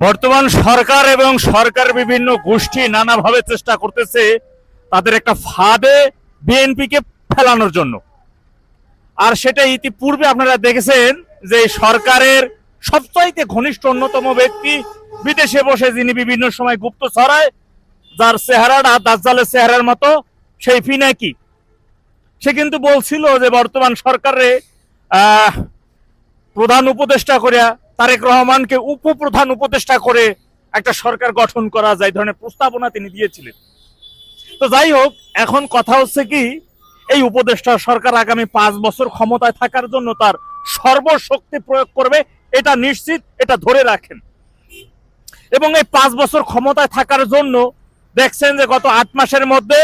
বর্তমান সরকার এবং সরকার বিভিন্ন গোষ্ঠী নানাভাবে চেষ্টা করতেছে তাদের একটা ফাঁদে বিএনপিকে ফেলানোর জন্য। আর সেটা ইতিপূর্বে আপনারা দেখেছেন যে সরকারের সবচাইতে ঘনিষ্ঠ অন্যতম ব্যক্তি বিদেশে বসে যিনি বিভিন্ন সময় গুপ্ত ছড়ায়, যার চেহারাটা দাজ্জালের চেহারার মতো, সেই ফিনাকি। সে কিন্তু বলছিল যে বর্তমান সরকারে প্রধান উপদেষ্টা করিয়া তারেক রহমানকে উপপ্রধান উপদেষ্টা করে একটা সরকার গঠন করা যায় ধরনের প্রস্তাবনা তিনি দিয়েছিলেন। তো যাই হোক, এখন কথা হচ্ছে কি, এই উপদেষ্টা সরকার আগামী পাঁচ বছর ক্ষমতায় থাকার জন্য তার সর্বশক্তি প্রয়োগ করবে, এটা নিশ্চিত, এটা ধরে রাখেন। এবং এই পাঁচ বছর ক্ষমতায় থাকার জন্য দেখছেন যে গত আট মাসের মধ্যে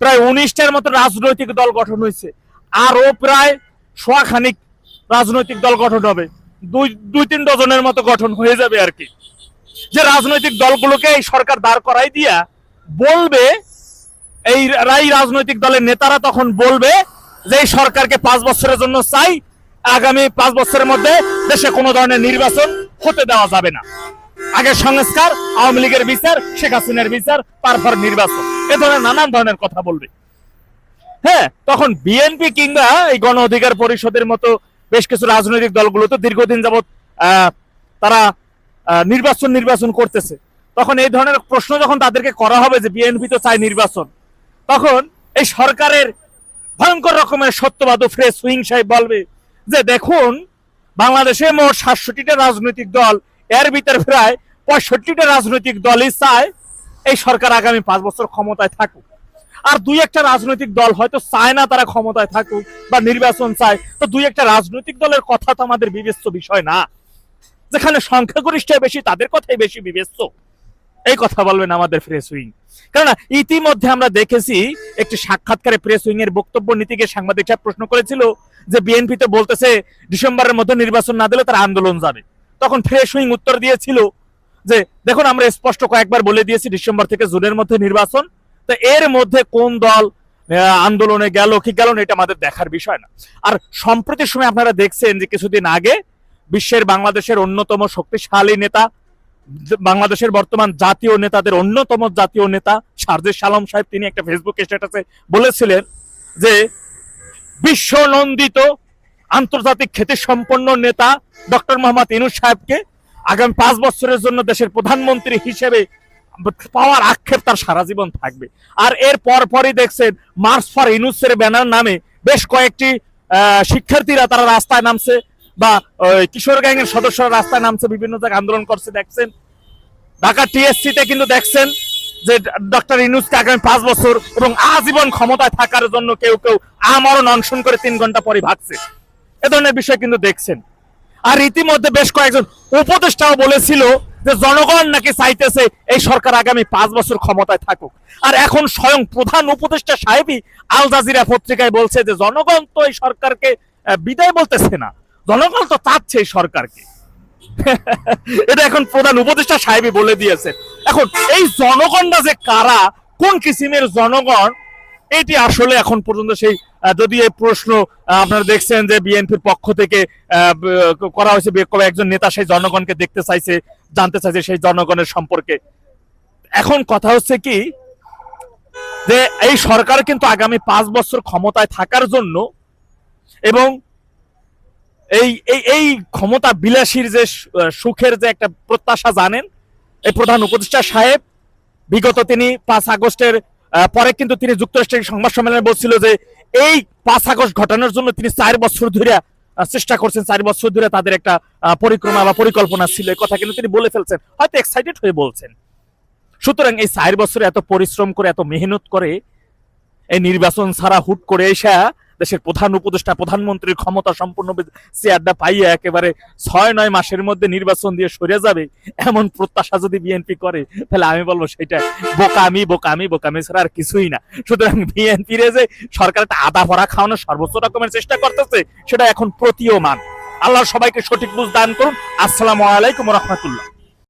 প্রায় উনিশটার মতো রাজনৈতিক দল গঠন হয়েছে। আরও প্রায় সোয়াখানিক রাজনৈতিক দল গঠন হবে। দুই দুই, তিন ডজনের মতো গঠন হয়ে যাবে আর কি। যে রাজনৈতিক দলগুলোকে এই সরকার দাঁড় করাই দিয়া বলবে, এই এই রাজনৈতিক দলের নেতারা তখন বলবে যে এই সরকারকে পাঁচ বছরের জন্য চাই, আগামী পাঁচ বছরের মধ্যে দেশে কোনো ধরনের নির্বাচন হতে দেওয়া যাবে না। আগে সংস্কার, আওয়ামী লীগের বিচার, শেখ হাসিনার বিচার তারপর নির্বাচন। এ ধরনের নানান ধরনের কথা বলবে। হ্যাঁ তখন বিএনপি কিংবা এই গণ অধিকার পরিষদের মতো বেশ কিছু রাজনৈতিক দলগুলো তো দীর্ঘদিন যাবৎ তারা নির্বাচন নির্বাচন করতেছে। তখন এই ধরনের প্রশ্ন যখন তাদেরকে করা হবে যে বিএনপি তো চায় নির্বাচন, তখন এই সরকারের ভয়ঙ্কর রকমের সত্যবাদ ও ফ্রেশ সাহেব বলবে যে দেখুন, বাংলাদেশে মোট সাতষট্টিটা রাজনৈতিক দল, এর ভিতরে প্রায় পঁয়ষট্টিটা রাজনৈতিক দলই চায় এই সরকার আগামী পাঁচ বছর ক্ষমতায় থাকুক। আর দুই একটা রাজনৈতিক দল হয়তো চায় না তারা ক্ষমতায় থাকুক বা নির্বাচন চায়, তো দুই একটা রাজনৈতিক দলের কথা তো আমাদের বিবেচ্য বিষয় না। যেখানে সংখ্যাগরিষ্ঠ বেশি, তাদের কথাই বেশি বিবেচ্য। এই কথা বলবেন আমাদের প্রেস উইং। কেননা, ইতিমধ্যে আমরা দেখেছি একটি সাক্ষাৎকারে প্রেস উইং এর বক্তব্য নীতিকে সাংবাদিক সাহেব প্রশ্ন করেছিল যে বিএনপি তো বলতেছে ডিসেম্বরের মধ্যে নির্বাচন না দিলে তার আন্দোলন যাবে। তখন ফ্রেশ উইং উত্তর দিয়েছিল যে, দেখুন, আমরা স্পষ্ট কয়েকবার বলে দিয়েছি, ডিসেম্বর থেকে জুনের মধ্যে নির্বাচন তো এর মধ্যে কোন দল আন্দোলনে গেল, কি গেল এটা আমাদের দেখার বিষয় না। আর সম্প্রতি সময় আপনারা দেখছেন যে কিছুদিন আগে বিশ্বের বাংলাদেশের অন্যতম শক্তিশালী নেতা, বাংলাদেশের বর্তমান জাতীয় নেতাদের অন্যতম জাতীয় নেতা সারজেশ সালাম সাহেব, তিনি একটা ফেসবুক স্ট্যাটাসে বলেছিলেন যে বিশ্ব নন্দিত আন্তর্জাতিক খ্যাতি সম্পন্ন নেতা ডক্টর মোহাম্মদ ইনুস সাহেবকে আগামী পাঁচ বছরের জন্য দেশের প্রধানমন্ত্রী হিসেবে পাওয়ার আক্ষেপ তার সারা জীবন থাকবে। আর এর পর পরই দেখছেন মার্চ ফর ইনুসের ব্যানার নামে বেশ কয়েকটি শিক্ষার্থীরা তারা রাস্তায় নামছে বা কিশোর গ্যাংয়ের সদস্যরা রাস্তায় নামছে, বিভিন্ন জায়গায় আন্দোলন করছে, দেখছেন। ঢাকা টিএসসি তে কিন্তু দেখছেন যে ডক্টর ইনুসকে আগামী পাঁচ বছর এবং আজীবন ক্ষমতায় থাকার জন্য কেউ কেউ আমরণ অনশন করে তিন ঘণ্টা পরে ভাগছে। এ ধরনের বিষয় কিন্তু দেখছেন। আর ইতিমধ্যে বেশ কয়েকজন উপদেষ্টাও বলেছিল যে জনগণ নাকি চাইতেছে এই সরকার আগামী পাঁচ বছর ক্ষমতায় থাকুক। আর এখন স্বয়ং প্রধান উপদেষ্টা সাহেবই আল জাজিরা পত্রিকায় বলছে যে, জনগণ তো এই সরকারকে বিদায় বলতেছে না। জনগণ তো চাচ্ছে এই সরকারকে। এটা এখন প্রধান উপদেষ্টা সাহেবই বলে দিয়েছে। এখন এই জনগণরা যে কারা, কোন কিসিমের জনগণ, এটি আসলে এখন পর্যন্ত সেই যদি এই প্রশ্ন আপনারা দেখছেন যে বিএনপির পক্ষ থেকে করা হয়েছে বে- কোনো একজন নেতা সেই জনগণকে দেখতে চাইছে, জানতে চাইছে সেই জনগণের সম্পর্কে। এখন কথা হচ্ছে কি, যে এই সরকার কিন্তু আগামী পাঁচ বছর ক্ষমতায় থাকার জন্য এবং এই এই ক্ষমতা বিলাসীর যে সুখের যে একটা প্রত্যাশা জানেন, এই প্রধান উপদেষ্টা সাহেব, বিগত তিনি পাঁচ আগস্টের পরে কিন্তু তিনি যুক্তরাষ্ট্রের সংবাদ সম্মেলনে বলছিল যে এই পাঁচ আগস্ট ঘটানোর জন্য তিনি চার বছর ধরে চেষ্টা করছেন, চার বছর ধরে তাদের একটা পরিক্রমা বা পরিকল্পনা ছিল, এই কথা কিন্তু তিনি বলে ফেলছেন। হয়তো এক্সাইটেড হয়ে বলছেন। সুতরাং এই চার বছরে এত পরিশ্রম করে, এত মেহনত করে, এই নির্বাচন ছাড়া হুট করে এসা দেশের প্রধান উপদেষ্টা, প্রধানমন্ত্রীর ক্ষমতা সম্পূর্ণ চেয়ারটা পাইয়া একেবারে ছয়, নয় মাসের মধ্যে নির্বাচন দিয়ে সরে যাবে, এমন প্রত্যাশা যদি বিএনপি করে, তাহলে আমি বলব সেটা বোকামি বোকামি বোকামি ছাড়া আর কিছুই না। সুতরাং বিএনপি যে সরকার একটা আদা ভরা খাওয়ানোর সর্বোচ্চ রকমের চেষ্টা করতেছে, সেটা এখন প্রতীয়মান। আল্লাহ সবাইকে সঠিক বুঝ দান করুন। আসসালামু আলাইকুম রহমতুল্লাহ।